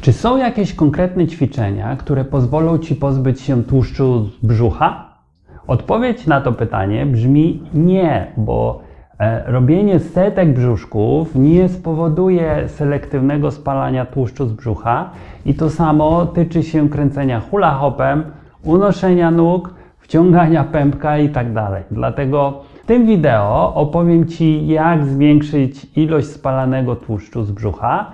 Czy są jakieś konkretne ćwiczenia, które pozwolą Ci pozbyć się tłuszczu z brzucha? Odpowiedź na to pytanie brzmi nie, bo e, robienie setek brzuszków nie spowoduje selektywnego spalania tłuszczu z brzucha i to samo tyczy się kręcenia hula hopem, unoszenia nóg, wciągania pępka i tak. Dlatego w tym wideo opowiem Ci, jak zwiększyć ilość spalanego tłuszczu z brzucha,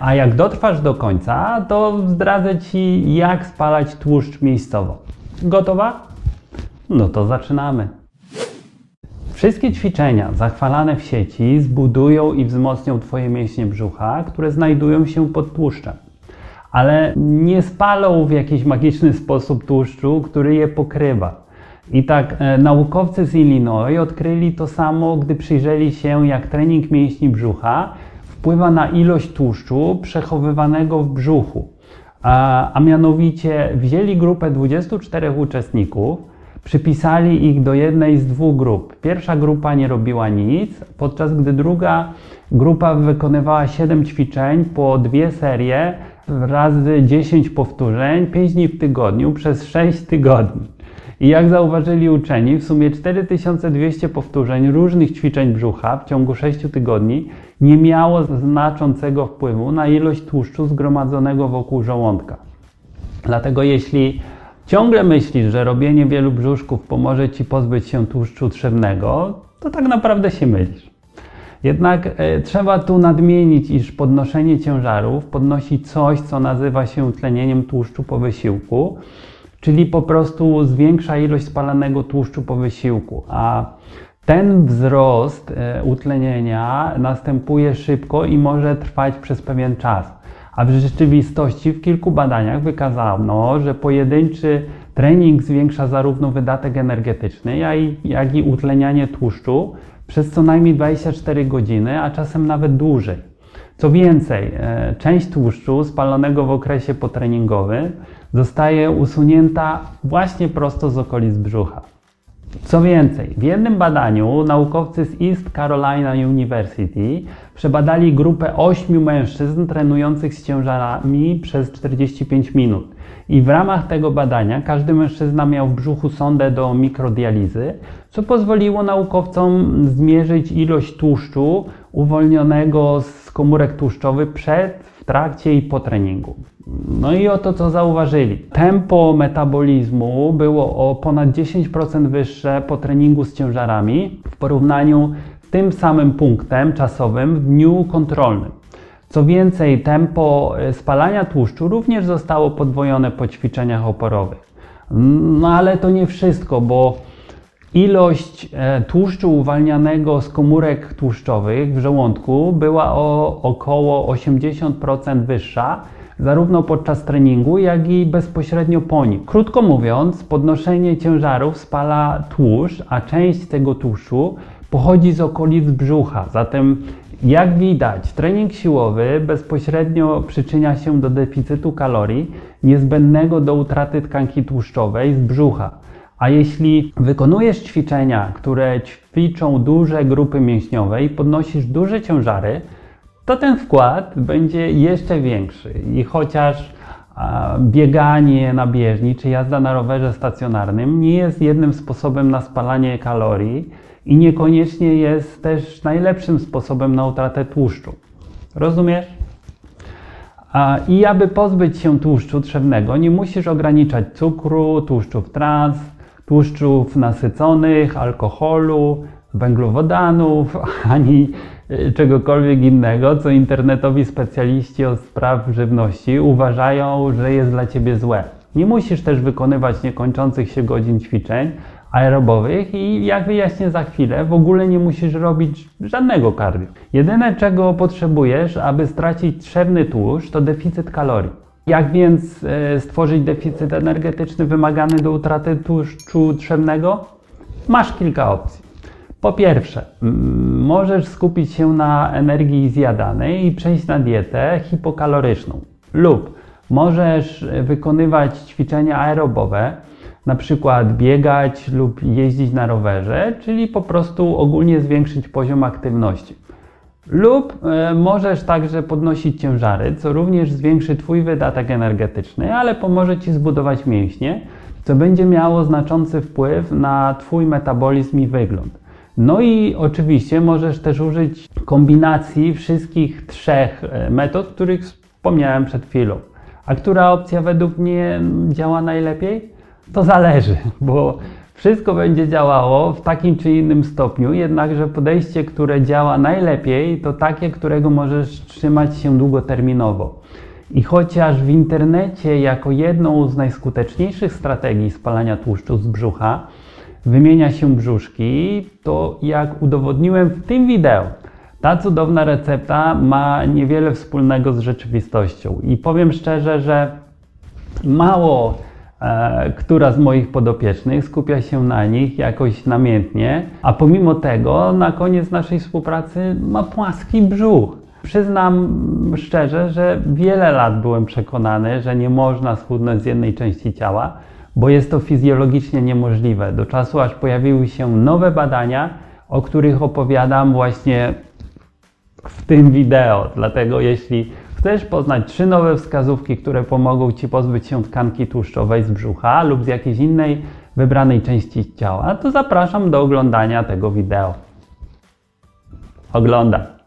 a jak dotrwasz do końca, to zdradzę Ci, jak spalać tłuszcz miejscowo. Gotowa? No to zaczynamy. Wszystkie ćwiczenia zachwalane w sieci zbudują i wzmocnią Twoje mięśnie brzucha, które znajdują się pod tłuszczem. Ale nie spalą w jakiś magiczny sposób tłuszczu, który je pokrywa. I tak e, naukowcy z Illinois odkryli to samo, gdy przyjrzeli się, jak trening mięśni brzucha wpływa na ilość tłuszczu przechowywanego w brzuchu. A, a mianowicie wzięli grupę 24 uczestników, przypisali ich do jednej z dwóch grup. Pierwsza grupa nie robiła nic, podczas gdy druga grupa wykonywała 7 ćwiczeń po dwie serie razy 10 powtórzeń, 5 dni w tygodniu przez 6 tygodni. I jak zauważyli uczeni, w sumie 4200 powtórzeń różnych ćwiczeń brzucha w ciągu 6 tygodni nie miało znaczącego wpływu na ilość tłuszczu zgromadzonego wokół żołądka. Dlatego jeśli ciągle myślisz, że robienie wielu brzuszków pomoże Ci pozbyć się tłuszczu trzewnego, to tak naprawdę się mylisz. Jednak e, trzeba tu nadmienić, iż podnoszenie ciężarów podnosi coś, co nazywa się tlenieniem tłuszczu po wysiłku, czyli po prostu zwiększa ilość spalanego tłuszczu po wysiłku, a ten wzrost e, utlenienia następuje szybko i może trwać przez pewien czas. A w rzeczywistości w kilku badaniach wykazano, że pojedynczy trening zwiększa zarówno wydatek energetyczny, jak i utlenianie tłuszczu przez co najmniej 24 godziny, a czasem nawet dłużej. Co więcej, e, część tłuszczu spalonego w okresie potreningowym zostaje usunięta właśnie prosto z okolic brzucha. Co więcej, w jednym badaniu naukowcy z East Carolina University przebadali grupę 8 mężczyzn trenujących z ciężarami przez 45 minut. I w ramach tego badania każdy mężczyzna miał w brzuchu sondę do mikrodializy, co pozwoliło naukowcom zmierzyć ilość tłuszczu uwolnionego z komórek tłuszczowych przed, w trakcie i po treningu. No i oto co zauważyli. Tempo metabolizmu było o ponad 10% wyższe po treningu z ciężarami w porównaniu z tym samym punktem czasowym w dniu kontrolnym. Co więcej, tempo e, spalania tłuszczu również zostało podwojone po ćwiczeniach oporowych. No ale to nie wszystko, bo ilość e, tłuszczu uwalnianego z komórek tłuszczowych w żołądku była o około 80% wyższa zarówno podczas treningu, jak i bezpośrednio po nim. Krótko mówiąc, podnoszenie ciężarów spala tłuszcz, a część tego tłuszczu pochodzi z okolic brzucha. Zatem, jak widać, trening siłowy bezpośrednio przyczynia się do deficytu kalorii niezbędnego do utraty tkanki tłuszczowej z brzucha. A jeśli wykonujesz ćwiczenia, które ćwiczą duże grupy mięśniowe i podnosisz duże ciężary, to ten wkład będzie jeszcze większy. I chociaż bieganie na bieżni czy jazda na rowerze stacjonarnym nie jest jednym sposobem na spalanie kalorii i niekoniecznie jest też najlepszym sposobem na utratę tłuszczu. Rozumiesz? I aby pozbyć się tłuszczu trzewnego, nie musisz ograniczać cukru, tłuszczów trans, tłuszczów nasyconych, alkoholu, węglowodanów, ani Y, czegokolwiek innego, co internetowi specjaliści od spraw żywności uważają, że jest dla ciebie złe. Nie musisz też wykonywać niekończących się godzin ćwiczeń aerobowych i jak wyjaśnię za chwilę, w ogóle nie musisz robić żadnego cardio. Jedyne czego potrzebujesz, aby stracić trzewny tłuszcz, to deficyt kalorii. Jak więc y, stworzyć deficyt energetyczny wymagany do utraty tłuszczu trzewnego? Masz kilka opcji. Po pierwsze, możesz skupić się na energii zjadanej i przejść na dietę hipokaloryczną. Lub możesz wykonywać ćwiczenia aerobowe, na przykład biegać lub jeździć na rowerze, czyli po prostu ogólnie zwiększyć poziom aktywności. Lub e, możesz także podnosić ciężary, co również zwiększy Twój wydatek energetyczny, ale pomoże Ci zbudować mięśnie, co będzie miało znaczący wpływ na Twój metabolizm i wygląd. No i oczywiście możesz też użyć kombinacji wszystkich trzech e, metod, których wspomniałem przed chwilą. A która opcja według mnie działa najlepiej? To zależy, bo wszystko będzie działało w takim czy innym stopniu, jednakże podejście, które działa najlepiej, to takie, którego możesz trzymać się długoterminowo. I chociaż w internecie jako jedną z najskuteczniejszych strategii spalania tłuszczu z brzucha wymienia się brzuszki, to jak udowodniłem w tym wideo, ta cudowna recepta ma niewiele wspólnego z rzeczywistością. I powiem szczerze, że mało która z moich podopiecznych skupia się na nich jakoś namiętnie, a pomimo tego na koniec naszej współpracy ma płaski brzuch. Przyznam szczerze, że wiele lat byłem przekonany, że nie można schudnąć z jednej części ciała, bo jest to fizjologicznie niemożliwe. Do czasu, aż pojawiły się nowe badania, o których opowiadam właśnie w tym wideo. Dlatego jeśli chcesz poznać trzy nowe wskazówki, które pomogą Ci pozbyć się tkanki tłuszczowej z brzucha lub z jakiejś innej wybranej części ciała, to zapraszam do oglądania tego wideo. Oglądam.